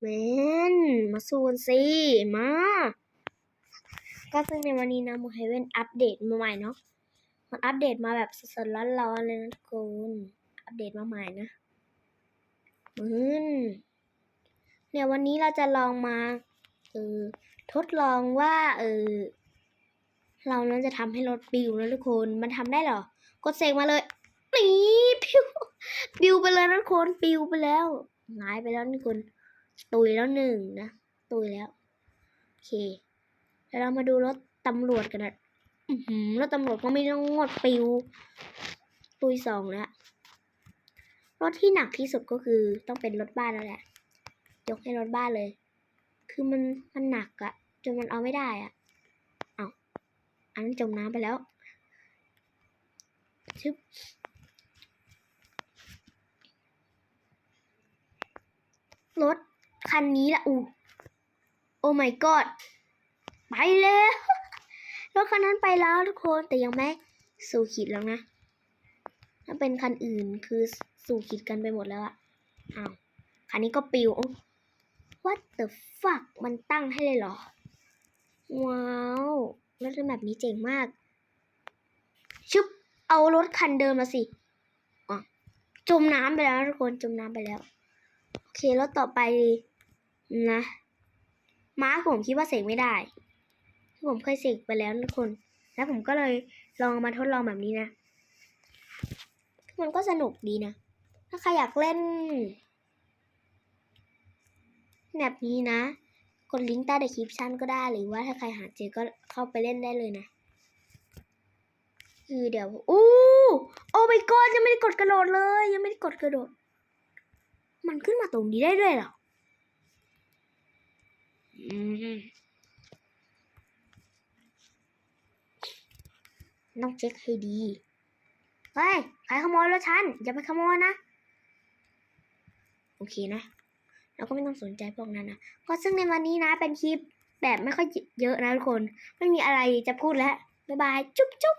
แมนมาสู้กันสิมา ก็ซึ่งในวันนี้นะโมเฮเว่นอัปเดตมาใหม่เนาะมันอัปเดตมาแบบสดๆร้อนๆเลยนะทุกคนอัปเดตมาใหม่นะอืมเนี่ยวันนี้เราจะลองมาเออทดลองว่าเออเรานั้นจะทำให้รถปิวนะทุกคนมันทำได้หรอ กดเสกมาเลยนี่ปิวปิวไปเลยนะทุกคนปิวไปแล้วหายไปแล้วทุกคน ตุยแล้วหนึ่งนะ ตุยแล้ว โอเค แล้วเรามาดูรถตำรวจกันนะอือหือรถตำรวจก็ไม่ต้องงดปิว ตุยสองแล้ว รถที่หนักที่สุดก็คือต้องเป็นรถบ้านแล้วแหละ ยกให้รถบ้านเลย คือมันมันหนักอะจนมันเอาไม่ได้อะเอาอันนั้นจมน้ำไปแล้วชึบรถ คันนี้ละอูโอ้ my god ไปแล้วรถคันนั้นไปแล้วทุกคนแต่ยังไม่สู่ขีดแล้วนะ ถ้าเป็นคันอื่นคือสู่ขีดกันไปหมดแล้วอะอ้าวคันนี้ก็ปิว what the fuck มันตั้งให้เลยเหรอ ว้าวรถแบบนี้เจ๋งมาก ชึบเอารถคันเดิมมาสิจมน้ำไปแล้วทุกคนจมน้ำไปแล้ว โอเค แล้วต่อไป นะ ม้าผมคิดว่าเสกไม่ได้ที่ผมเคยเสกไปแล้วทุกคน แล้วผมก็เลยลองมาทดลองแบบนี้นะ มันก็สนุกดีนะ ถ้าใครอยากเล่น แบบนี้นะ กดลิงก์ใต้ในคลิปชั่นก็ได้หรือว่าถ้าใครหาเจอก็เข้าไปเล่นได้เลยนะ คือเดี๋ยว อู้โอ้ my god ยังไม่ได้กดกระโดดเลย ยังไม่ได้กดกระโดด มันขึ้นมาตรงนี้ได้ด้วยเหรอ ต้องเช็คให้ดี เฮ้ย ใครขโมยรถฉัน อย่าไปขโมยนะ โอเคนะ เราก็ไม่ต้องสนใจพวกนั้นนะ ก็ซึ่งในวันนี้นะ เป็นคลิปแบบไม่ค่อยเยอะนะทุกคน ไม่มีอะไรจะพูดแล้ว บ๊ายบาย จุ๊บจุ๊บ